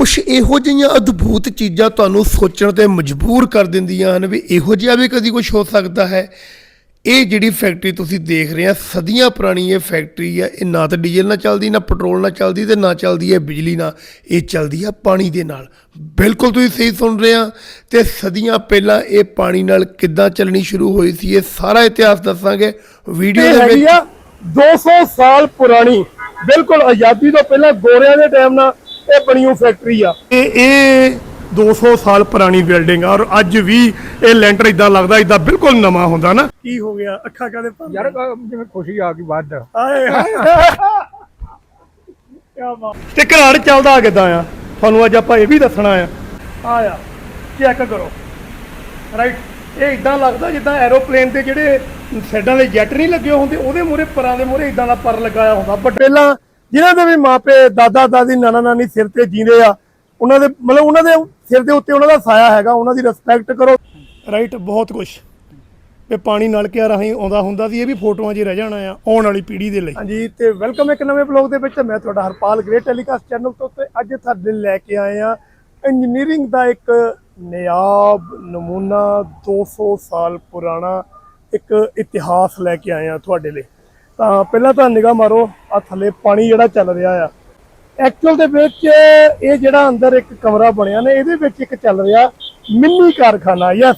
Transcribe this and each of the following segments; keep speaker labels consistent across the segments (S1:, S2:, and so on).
S1: ਕੁਝ ਇਹੋ ਜਿਹੀਆਂ ਅਦਭੁਤ ਚੀਜ਼ਾਂ ਤੁਹਾਨੂੰ ਸੋਚਣ ਤੇ ਮਜਬੂਰ ਕਰ ਦਿੰਦੀਆਂ ਹਨ ਵੀ ਇਹੋ ਜਿਹਾ ਵੀ ਕਦੀ ਕੁਝ ਹੋ ਸਕਦਾ ਹੈ। ਇਹ ਜਿਹੜੀ ਫੈਕਟਰੀ ਤੁਸੀਂ ਦੇਖ ਰਹੇ ਆ ਸਦੀਆਂ ਪੁਰਾਣੀ ਇਹ ਫੈਕਟਰੀ ਹੈ ਇਹ ਨਾ ਤਾਂ ਡੀਜ਼ਲ ਨਾਲ ਚੱਲਦੀ ਨਾ ਪੈਟਰੋਲ ਨਾਲ ਚੱਲਦੀ ਤੇ ਨਾ ਚੱਲਦੀ ਹੈ ਬਿਜਲੀ ਨਾਲ ਇਹ ਚੱਲਦੀ ਆ ਪਾਣੀ ਦੇ ਨਾਲ। ਬਿਲਕੁਲ ਤੁਸੀਂ ਸਹੀ ਸੁਣ ਰਹੇ ਆ ਤੇ ਸਦੀਆਂ ਪਹਿਲਾਂ ਇਹ ਪਾਣੀ ਨਾਲ ਕਿੱਦਾਂ ਚੱਲਣੀ ਸ਼ੁਰੂ ਹੋਈ ਸੀ ਇਹ ਸਾਰਾ ਇਤਿਹਾਸ ਦੱਸਾਂਗੇ। ਵੀਡੀਓ ਦੇ ਵਿੱਚ
S2: ਆ 200 ਸਾਲ ਪੁਰਾਣੀ ਬਿਲਕੁਲ ਆਜ਼ਾਦੀ ਤੋਂ ਪਹਿਲਾਂ ਗੋਰਿਆਂ ਦੇ ਟਾਈਮ ਨਾਲ ਇਹ ਬਣੀ ਹੋਈ ਫੈਕਟਰੀ ਆ। ਇਹ ਇਹ 200 ਸਾਲ ਪੁਰਾਣੀ ਬਿਲਡਿੰਗ ਆ ਔਰ ਅੱਜ ਵੀ ਇਹ ਲੈਂਟਰ ਇਦਾਂ ਲੱਗਦਾ ਇਦਾਂ ਬਿਲਕੁਲ ਨਵਾਂ ਹੁੰਦਾ ਨਾ। ਕੀ ਹੋ ਗਿਆ? ਅੱਖਾਂ ਕਾਦੇ ਭਰ
S3: ਯਾਰ ਜਿਵੇਂ ਖੁਸ਼ੀ ਆ ਗਈ ਵੱਧ।
S2: ਹਾਏ ਹਾਏ ਕਿਆ ਬਾਤ। ਤੇ ਘਰਾੜ ਚੱਲਦਾ ਕਿਦਾਂ ਆ? ਤੁਹਾਨੂੰ ਅੱਜ ਆਪਾਂ ਇਹ ਵੀ ਦੱਸਣਾ ਆ। ਆਇਆ ਚੈੱਕ ਕਰੋ। ਰਾਈਟ ਇਹ ਇਦਾਂ ਲੱਗਦਾ ਜਿੱਦਾਂ ਐਰੋਪਲੇਨ ਤੇ ਜਿਹੜੇ ਸਾਈਡਾਂ ਦੇ ਜੈਟ ਨਹੀਂ ਲੱਗੇ ਹੁੰਦੇ ਉਹਦੇ ਮੂਰੇ ਪਰਾਂ ਦੇ ਮੂਰੇ ਇਦਾਂ ਦਾ ਪਰ ਲਗਾਇਆ ਹੁੰਦਾ। ਬਟ ਪਹਿਲਾਂ ਜਿਨ੍ਹਾਂ ਦੇ ਵੀ ਮਾਪੇ ਦਾਦਾ ਦਾਦੀ ਨਾਨਾ ਨਾਨੀ ਸਿਰ ਤੇ ਜੀਂਦੇ ਆ ਉਹਨਾਂ ਦੇ ਮਤਲਬ ਉਹਨਾਂ ਦੇ ਸਿਰ ਦੇ ਉੱਤੇ ਉਹਨਾਂ ਦਾ ਸਾਇਆ ਹੈਗਾ ਉਹਨਾਂ ਦੀ ਰਿਸਪੈਕਟ ਕਰੋ। ਰਾਈਟ ਬਹੁਤ ਕੁਝ ਇਹ ਪਾਣੀ ਨਲਕਿਆਂ ਰਾਹੀਂ ਆਉਂਦਾ ਹੁੰਦਾ ਸੀ ਇਹ ਵੀ ਫੋਟੋਆਂ 'ਚ ਰਹਿ ਜਾਣਾ ਆ ਆਉਣ ਵਾਲੀ ਪੀੜ੍ਹੀ ਦੇ ਲਈ। ਹਾਂਜੀ ਤੇ ਵੈਲਕਮ ਇੱਕ ਨਵੇਂ ਬਲੌਗ ਦੇ ਵਿੱਚ। ਮੈਂ ਤੁਹਾਡਾ ਹਰਪਾਲ ਗ੍ਰੇਟ ਟੈਲੀਕਾਸਟ ਚੈਨਲ ਤੋਂ ਤੇ ਅੱਜ ਤੁਹਾਡੇ ਲਈ ਲੈ ਕੇ ਆਏ ਆ ਇੰਜੀਨੀਅਰਿੰਗ ਦਾ ਇੱਕ ਨਿਆਬ ਨਮੂਨਾ 200 ਸਾਲ ਪੁਰਾਣਾ ਇੱਕ ਇਤਿਹਾਸ ਲੈ ਕੇ ਆਏ ਆ ਤੁਹਾਡੇ ਲਈ। ਤਾਂ ਪਹਿਲਾਂ ਤਾਂ ਨਿਗਾਹ ਮਾਰੋ ਆ ਥੱਲੇ ਪਾਣੀ ਜਿਹੜਾ ਚੱਲ ਰਿਹਾ ਆ। ਐਕਚੁਅਲ ਦੇ ਵਿੱਚ ਇਹ ਜਿਹੜਾ ਅੰਦਰ ਇੱਕ ਕਮਰਾ ਬਣਿਆ ਨੇ, ਇਹਦੇ ਵਿੱਚ ਇੱਕ ਚੱਲ ਰਿਹਾ ਮਿੰਨੀ ਕਾਰਖਾਨਾ। ਯਸ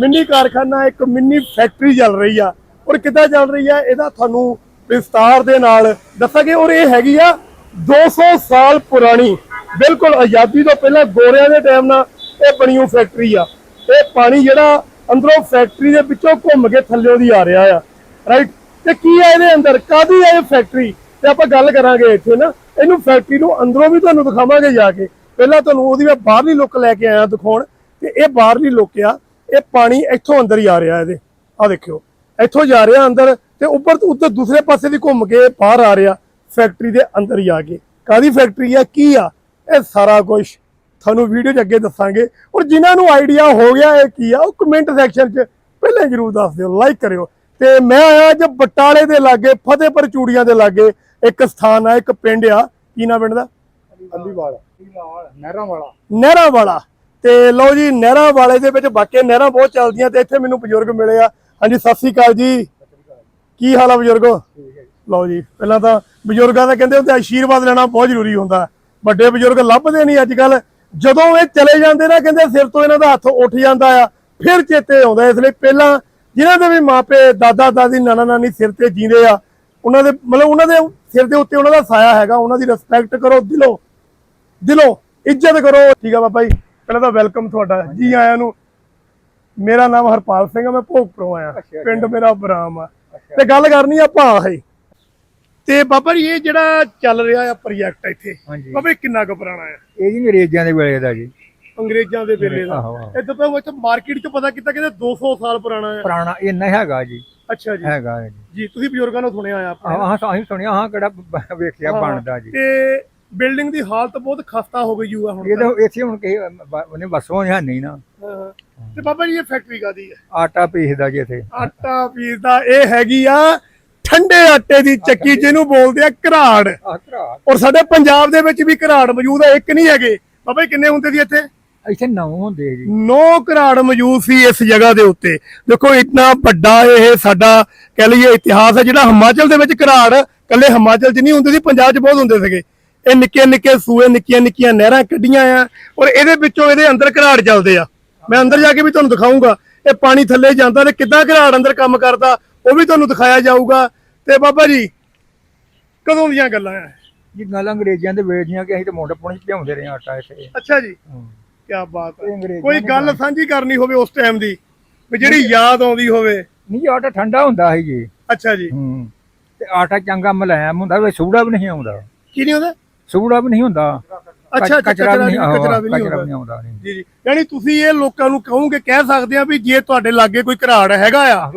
S2: ਮਿੰਨੀ ਕਾਰਖਾਨਾ ਇੱਕ ਮਿੰਨੀ ਫੈਕਟਰੀ ਚੱਲ ਰਹੀ ਆ। ਔਰ ਕਿੱਦਾਂ ਚੱਲ ਰਹੀ ਆ? ਇਹਦਾ ਤੁਹਾਨੂੰ ਵਿਸਤਾਰ ਦੇ ਨਾਲ ਦੱਸਾਂਗੇ। ਔਰ ਇਹ ਹੈਗੀ ਆ 200 ਸਾਲ ਪੁਰਾਣੀ, ਬਿਲਕੁਲ ਆਜ਼ਾਦੀ ਤੋਂ ਪਹਿਲਾਂ ਗੋਰਿਆਂ ਦੇ ਟਾਈਮ ਨਾਲ ਇਹ ਬਣੀ ਹੋਈ ਫੈਕਟਰੀ ਆ। ਇਹ ਪਾਣੀ ਜਿਹੜਾ ਅੰਦਰੋਂ ਫੈਕਟਰੀ ਦੇ ਵਿੱਚੋਂ ਘੁੰਮ ਕੇ ਥੱਲਿਓਂ ਦੀ ਆ ਰਿਹਾ ਆ। ਰਾਈਟ ਤੇ ਕੀ ਹੈ ਇਹਦੇ ਅੰਦਰ? ਕਾਦੀ ਹੈ ਇਹ ਫੈਕਟਰੀ ਤੇ ਆਪਾਂ ਗੱਲ ਕਰਾਂਗੇ ਇੱਥੇ ਨਾ। ਇਹਨੂੰ ਫੈਕਟਰੀ ਨੂੰ ਅੰਦਰੋਂ ਵੀ ਤੁਹਾਨੂੰ ਦਿਖਾਵਾਂਗੇ ਜਾ ਕੇ। ਪਹਿਲਾਂ ਤੁਹਾਨੂੰ ਉਹਦੀ ਮੈਂ ਬਾਹਰਲੀ ਲੁੱਕ ਲੈ ਕੇ ਆਇਆ ਦਿਖਾਉਣ। ਤੇ ਇਹ ਬਾਹਰਲੀ ਲੁੱਕ ਆ। ਇਹ ਪਾਣੀ ਇੱਥੋਂ ਅੰਦਰ ਹੀ ਆ ਰਿਹਾ ਇਹਦੇ। ਆ ਦੇਖਿਓ। ਇੱਥੋਂ ਜਾ ਰਿਹਾ ਅੰਦਰ ਤੇ ਉੱਪਰ ਤੋਂ ਉੱਧਰ ਦੂਸਰੇ ਪਾਸੇ ਦੀ ਘੁੰਮ ਕੇ ਬਾਹਰ ਆ ਰਿਹਾ ਫੈਕਟਰੀ ਦੇ ਅੰਦਰ ਹੀ ਆ ਕੇ। ਕਾਦੀ ਫੈਕਟਰੀ ਆ? ਕੀ ਆ? ਇਹ ਸਾਰਾ ਕੁਝ ਤੁਹਾਨੂੰ ਵੀਡੀਓ 'ਚ ਅੱਗੇ ਦੱਸਾਂਗੇ। ਔਰ ਜਿਨ੍ਹਾਂ ਨੂੰ ਆਈਡੀਆ ਹੋ ਗਿਆ ਇਹ ਕੀ ਆ, ਉਹ ਕਮੈਂਟ ਸੈਕਸ਼ਨ 'ਚ ਪਹਿਲਾਂ ਜਰੂਰ ਦੱਸ ਦਿਓ। ਲਾਈਕ ਕਰਿਓ। ਤੇ ਮੈਂ ਆਇਆ ਅੱਜ ਬਟਾਲੇ ਦੇ ਲਾਗੇ ਫਤਿਹਪੁਰ ਚੂੜੀਆਂ ਦੇ ਲਾਗੇ। ਇੱਕ ਸਥਾਨ ਆ ਇੱਕ ਪਿੰਡ ਆ। ਕੀ ਨਾ ਪਿੰਡ ਦਾ?
S3: ਅੱਲੀਵਾਲ। ਨਹਿਰਾਂ ਵਾਲਾ
S2: ਨਹਿਰਾਂ ਵਾਲਾ ਤੇ ਲਓ ਜੀ ਨਹਿਰਾਂ ਵਾਲੇ ਦੇ ਵਿੱਚ ਬਾਕੀ ਨਹਿਰਾਂ ਬਹੁਤ ਚੱਲਦੀਆਂ ਤੇ ਇੱਥੇ ਮੈਨੂੰ ਬਜ਼ੁਰਗ ਮਿਲੇ ਆ। ਹਾਂਜੀ ਸਤਿ ਸ੍ਰੀ ਅਕਾਲ ਜੀ। ਕੀ ਹਾਲ ਆ ਬਜ਼ੁਰਗੋ? ਲਓ ਜੀ ਪਹਿਲਾਂ ਤਾਂ ਬਜ਼ੁਰਗਾਂ ਦਾ ਕਹਿੰਦੇ ਹੁੰਦੇ ਆਸ਼ੀਰਵਾਦ ਲੈਣਾ ਬਹੁਤ ਜ਼ਰੂਰੀ ਹੁੰਦਾ। ਵੱਡੇ ਬਜ਼ੁਰਗ ਲੱਭਦੇ ਨਹੀਂ ਅੱਜ ਕੱਲ ਜਦੋਂ ਇਹ ਚਲੇ ਜਾਂਦੇ ਨਾ ਕਹਿੰਦੇ ਸਿਰ ਤੋਂ ਇਹਨਾਂ ਦਾ ਹੱਥ ਉੱਠ ਜਾਂਦਾ ਆ ਫਿਰ ਚੇਤੇ ਆਉਂਦਾ ਇਸ ਲਈ ਪਹਿਲਾਂ ਜਿਨ੍ਹਾਂ ਦੇ ਵੀ ਮਾਪੇ ਦਾਦਾ ਦਾਦੀ ਨਾਨਾ ਨਾਨੀ ਸਿਰ ਤੇ ਜੀਂਦੇ ਆ ਉਹਨਾਂ ਦੇ ਮਤਲਬ ਉਹਨਾਂ ਦੇ ਸਿਰ ਦੇ ਉੱਤੇ ਉਹਨਾਂ ਦਾ ਸਾਇਆ ਹੈਗਾ ਉਹਨਾਂ ਦੀ ਰਿਸਪੈਕਟ ਕਰੋ ਦਿਲੋਂ ਦਿਲੋਂ ਇੱਜ਼ਤ ਕਰੋ। ਠੀਕ ਆ ਬਾਬਾ ਜੀ ਪਹਿਲਾਂ ਤਾਂ ਵੈਲਕਮ ਤੁਹਾਡਾ। ਜੀ ਆਇਆਂ ਨੂੰ। ਮੇਰਾ ਨਾਮ ਹਰਪਾਲ ਸਿੰਘ ਆ ਮੈਂ ਭੋਗਪੁਰੋਂ ਆਇਆ। ਪਿੰਡ ਮੇਰਾ ਬਰਾਮ ਆ। ਤੇ ਗੱਲ ਕਰਨੀ ਆ ਭਾ ਹੈ। ਤੇ ਬਾਬਾ ਜੀ ਇਹ ਜਿਹੜਾ ਚੱਲ ਰਿਹਾ ਆ ਪ੍ਰੋਜੈਕਟ ਇੱਥੇ ਬਾਬਾ ਕਿੰਨਾ ਕੁ ਪੁਰਾਣਾ ਆ?
S3: ਇਹ ਜੀ ਅੰਗਰੇਜ਼ਾਂ ਦੇ ਵੇਲੇ ਦਾ ਜੀ।
S2: ਅੰਗਰੇਜ਼ਾਂ ਦੇ ਵੇਲੇ ਦਾ।
S3: ਆਹੋ, ਆਹੋ।
S2: ਇੱਥੇ ਤਾਂ ਮਾਰਕੀਟ 'ਚ ਪਤਾ ਕੀਤਾ ਕਹਿੰਦੇ 200 ਸਾਲ ਪੁਰਾਣਾ ਆ
S3: ਪੁਰਾਣਾ ਇੰਨਾ ਹੈਗਾ ਜੀ।
S2: ਅੱਛਾ ਜੀ।
S3: ਹੈਗਾ ਜੀ।
S2: ਜੀ ਤੁਸੀਂ ਬਜ਼ੁਰਗਾਂ ਨੂੰ ਸੁਣਿਆ ਆ ਆਪਣੇ।
S3: ਆਹ ਅਸੀਂ ਸੁਣਿਆ ਹਾਂ ਕਿਹੜਾ ਬ- ਵੇਖਿਆ
S2: ਹਾਂ।
S3: ਬਣਦਾ ਜੀ।
S2: ਤੇ ਬਿਲਡਿੰਗ ਦੀ ਹਾਲਤ ਬਹੁਤ ਖਸਤਾ ਹੋ ਗਈ ਆ ਹੁਣ
S3: ਇਹ ਤਾਂ ਇੱਥੇ ਹੁਣ ਕਿ ਉਹਨੇ ਹੈ ਨਹੀਂ ਨਾ।
S2: ਹਾਂ। ਤੇ ਬਾਬਾ ਜੀ ਇਹ ਫੈਕਟਰੀ ਕਾਦੀ ਹੈ?
S3: ਆਟਾ ਪੀਸਦਾ ਜੀ ਇੱਥੇ।
S2: ਆਟਾ ਪੀਸਦਾ ਇਹ ਹੈਗੀ ਆ ਠੰਡੇ ਆਟੇ ਦੀ ਚੱਕੀ ਜਿਹਨੂੰ ਬੋਲਦੇ ਆ ਘਰਾੜ।
S3: ਆਹ ਘਰਾ
S2: ਔਰ ਸਾਡੇ ਪੰਜਾਬ ਦੇ ਵਿੱਚ ਵੀ ਘਰਾੜ ਮੌਜੂਦ ਹੈ ਇੱਕ ਨਹੀਂ ਹੈਗੇ। ਬਾਬਾ ਜੀ ਕਿੰਨੇ ਹੁੰਦੇ ਸੀ ਇੱਥੇ?
S3: ਇੱਥੇ ਨੌ ਹੁੰਦੇ ਜੀ।
S2: ਨੌ ਘਰਾੜ ਮੌਜੂਦ ਸੀ ਇਸ ਜਗ੍ਹਾ ਦੇ ਉੱਤੇ। ਦੇਖੋ ਇਤਨਾ ਵੱਡਾ ਇਹ ਸਾਡਾ ਕਹਿ ਲਈਏ ਇਤਿਹਾਸ ਹੈ ਜਿਹੜਾ ਹਿਮਾਚਲ ਦੇ ਵਿੱਚ ਘਰਾੜ ਕੱਲੇ ਹਿਮਾਚਲ 'ਚ ਨਹੀਂ ਹੁੰਦੇ ਸੀ ਪੰਜਾਬ 'ਚ ਬਹੁਤ ਹੁੰਦੇ ਸੀਗੇ। ਇਹ ਨਿੱਕੇ ਨਿੱਕੇ ਸੂਏ ਨਿੱਕੀਆਂ ਨਿੱਕੀਆਂ ਨਹਿਰਾਂ ਕੱਢੀਆਂ ਆ ਔਰ ਇਹਦੇ ਵਿੱਚੋਂ ਇਹਦੇ ਅੰਦਰ ਘਰਾੜ ਚੱਲਦੇ ਆ। ਮੈਂ ਅੰਦਰ ਜਾ ਕੇ ਵੀ ਤੁਹਾਨੂੰ ਦਿਖਾਉਂਗਾ ਇਹ ਪਾਣੀ ਥੱਲੇ ਜਾਂਦਾ ਤੇ ਕਿੱਦਾਂ ਘਰਾੜ ਅੰਦਰ ਕੰਮ ਕਰਦਾ ਉਹ ਵੀ ਤੁਹਾਨੂੰ ਦਿਖਾਇਆ ਜਾਊਗਾ। ਤੇ ਬਾਬਾ ਜੀ ਕਦੋਂ ਦੀਆਂ ਗੱਲਾਂ ਆ?
S3: ਜੀ ਗੱਲ ਅੰਗਰੇਜ਼ਾਂ ਦੇ ਵੇਲੇ ਦੀਆਂ ਕਿ ਅਸੀਂ ਤਾਂ ਮੁੰਡੇ ਪੁਣੇ ਭਿਆਉਂਦੇ ਰਹੇ ਆਟਾ ਇੱਥੇ।
S2: ਅੱਛਾ ਜੀ। ਕੀ ਬਾਤ
S3: ਇਹ
S2: ਹੈ
S3: ਅੰਗਰੇਜ਼ਾਂ
S2: ਕੋਈ
S3: ਨੇ
S2: ਗੱਲ ਸਾਂਝੀ ਕਰਨੀ ਹੋਵੇ ਉਸ ਟਾਈਮ ਦੀ ਵੀ ਜਿਹੜੀ ਯਾਦ ਆਉਂਦੀ ਹੋਵੇ।
S3: ਨਹੀਂ ਆਟਾ ਠੰਡਾ ਹੁੰਦਾ ਸੀ ਜੀ।
S2: ਅੱਛਾ ਜੀ।
S3: ਹੂੰ। ਤੇ ਆਟਾ ਚੰਗਾ ਮੁਲਾਇਮ ਹੁੰਦਾ ਵੀ ਸੂੜਾ ਵੀ ਨਹੀਂ ਆਉਂਦਾ।
S2: ਕੀ ਨਹੀਂ ਹੁੰਦਾ
S3: ਸੂੜਾ ਵੀ ਨਹੀਂ ਹੁੰਦਾ।
S2: ਅੱਛਾ
S3: ਕਚਰਾ ਵੀ ਨਹੀਂ
S2: ਕਚਰਾ ਵੀ ਨਹੀਂ
S3: ਆਉਂਦਾ।
S2: ਜੀ ਜੀ। ਯਾਨੀ ਤੁਸੀਂ ਇਹ ਲੋਕਾਂ ਨੂੰ ਕਹੋਗੇ ਕਹਿ ਸਕਦੇ ਆ ਵੀ ਜੇ ਤੁਹਾਡੇ ਲਾਗੇ ਕੋਈ ਘਰਾੜ ਹੈਗਾ ਆ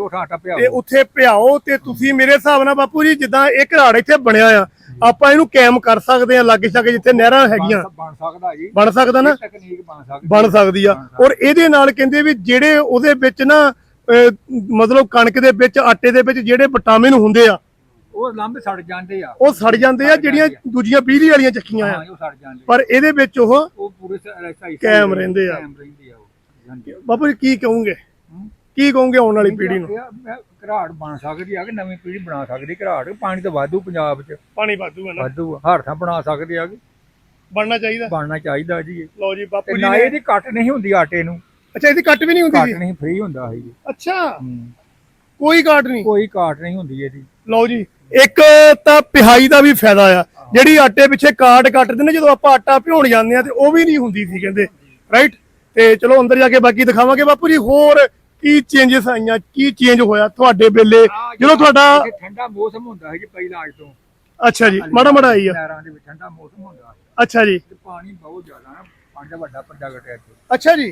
S2: ਤੇ ਉੱਥੇ ਭਿਆਓ ਤੇ ਤੁਸੀਂ ਮੇਰੇ ਹਿਸਾਬ ਨਾਲ ਬਾਪੂ ਜੀ ਜਿੱਦਾਂ ਇਹ ਘਰਾੜ ਇੱਥੇ ਬਣਿਆ ਆ ਆਪਾਂ ਇਹਨੂੰ ਕਾਇਮ ਕਰ ਸਕਦੇ ਆ ਲਾਗੇ ਛਾਗੇ ਜਿੱਥੇ ਨਹਿਰਾਂ ਹੈਗੀਆਂ।
S3: ਬਣ ਸਕਦਾ ਜੀ।
S2: ਬਣ ਸਕਦਾ ਨਾ?
S3: ਬਣ ਸਕਦੀ
S2: ਆ। ਔਰ ਇਹਦੇ ਨਾਲ ਕਹਿੰਦੇ ਵੀ ਜਿਹੜੇ ਉਹਦੇ ਵਿੱਚ ਨਾ ਮਤਲਬ ਕਣਕ ਦੇ ਵਿੱਚ ਆਟੇ ਦੇ ਵਿੱਚ ਜਿਹੜੇ ਵਿਟਾਮਿਨ ਹੁੰਦੇ ਆ
S3: ਉਹ ਲੰਬ ਸੜ ਜਾਂਦੇ ਆ।
S2: ਉਹ ਸੜ ਜਾਂਦੇ ਆ ਜਿਹੜੀਆਂ ਦੂਜੀਆਂ ਬਿਜਲੀ ਵਾਲੀਆਂ ਚੱਕੀਆਂ
S3: ਹਾਂ
S2: ਆ
S3: ਉਹ ਸੜ ਜਾਂਦੇ
S2: ਪਰ ਇਹਦੇ ਵਿੱਚ ਉਹ
S3: ਉਹ ਪੂਰੇ ਸ- ਸਹੀ
S2: ਕਾਇਮ ਰਹਿੰਦੇ ਆ।
S3: ਕਾਇਮ ਰਹਿੰਦੇ ਆ ਉਹ। ਹਾਂਜੀ।
S2: ਬਾਪੂ ਜੀ ਕੀ ਕਹੋਗੇ? ਕੀ ਕਹੋਗੇ ਆਉਣ ਵਾਲੀ ਪੀੜ੍ਹੀ ਨੂੰ?
S3: ਘਰਾੜ ਬਣ ਸਕਦੀ ਆ ਕਿ ਨਵੀਂ ਪੀੜ੍ਹੀ ਬਣਾ ਸਕਦੀ ਘਰਾੜ ਪਾਣੀ ਤਾਂ ਵਾਧੂ ਪੰਜਾਬ 'ਚ।
S2: ਪਾਣੀ ਵਾਧੂ ਹੈ ਨਾ।
S3: ਵਾਧੂ। ਹਰ ਥਾਂ ਬਣਾ ਸਕਦੇ ਆ ਕਿ?
S2: ਬਣਨਾ ਚਾਹੀਦਾ।
S3: ਬਣਨਾ ਚਾਹੀਦਾ ਜੀ।
S2: ਲਓ ਜੀ ਬਾਪੂ ਜੀ
S3: ਨਾ ਇਹਦੀ ਕੱਟ ਨਹੀਂ ਹੁੰਦੀ ਆਟੇ ਨੂੰ।
S2: ਅੱਛਾ ਇਹਦੀ ਕੱਟ ਵੀ ਨਹੀਂ ਹੁੰਦੀ
S3: ਕੱਟ ਨਹੀਂ ਫ੍ਰੀ ਹੁੰਦਾ ਹੈ ਜੀ।
S2: ਅੱਛਾ। ਕੋਈ ਕਾਟ ਨਹੀਂ?
S3: ਕੋਈ ਕਾਟ ਨਹੀਂ ਹੁੰਦੀ ਇਹਦੀ।
S2: ਲਓ ਜੀ ਇੱਕ ਤਾਂ ਪਿਹਾਈ ਦਾ ਵੀ ਫਾਇਦਾ ਆ। ਜਿਹੜੀ ਆਟੇ ਪਿੱਛੇ ਕਾਟ ਕੱਟਦੇ ਨੇ ਜਦੋਂ ਆਪਾਂ ਆਟਾ ਭਿਉਣ ਜਾਂਦੇ ਆ ਤੇ ਉਹ ਵੀ ਨਹੀਂ ਹੁੰਦੀ ਸੀ ਕਹਿੰਦੇ ਰਾਈਟ ਤੇ ਚਲੋ ਅੰਦਰ ਜਾ ਕੇ ਬਾਕੀ ਦਿਖਾਵਾਂਗੇ। ਬਾਪੂ ਜੀ ਹੋਰ ਕੀ ਚੇਂਜਸ ਆਈਆਂ? ਕੀ ਚੇਂਜ ਹੋਇਆ ਤੁਹਾਡੇ ਵੇਲੇ? ਜਦੋਂ ਤੁਹਾਡਾ
S3: ਠੰਡਾ ਮੌਸਮ ਹੁੰਦਾ ਹੈ ਜੀ ਪਹਿਲਾਂ ਅੱਜ ਤੋਂ।
S2: ਅੱਛਾ ਜੀ ਮਾੜਾ ਮਾੜਾ ਆਈ ਆ।
S3: ਨਹਿਰਾਂ ਦੇ ਵਿੱਚ ਠੰਡਾ ਮੌਸਮ ਹੁੰਦਾ
S2: ਅੱਛਾ ਜੀ।
S3: ਤੇ ਪਾਣੀ ਬਹੁਤ ਜ਼ਿਆਦਾ ਨਾ ਪਾਣੀ ਦਾ ਵੱਡਾ ਪਰਦਾ ਘਟਿਆ ਇੱਥੇ।
S2: ਅੱਛਾ ਜੀ।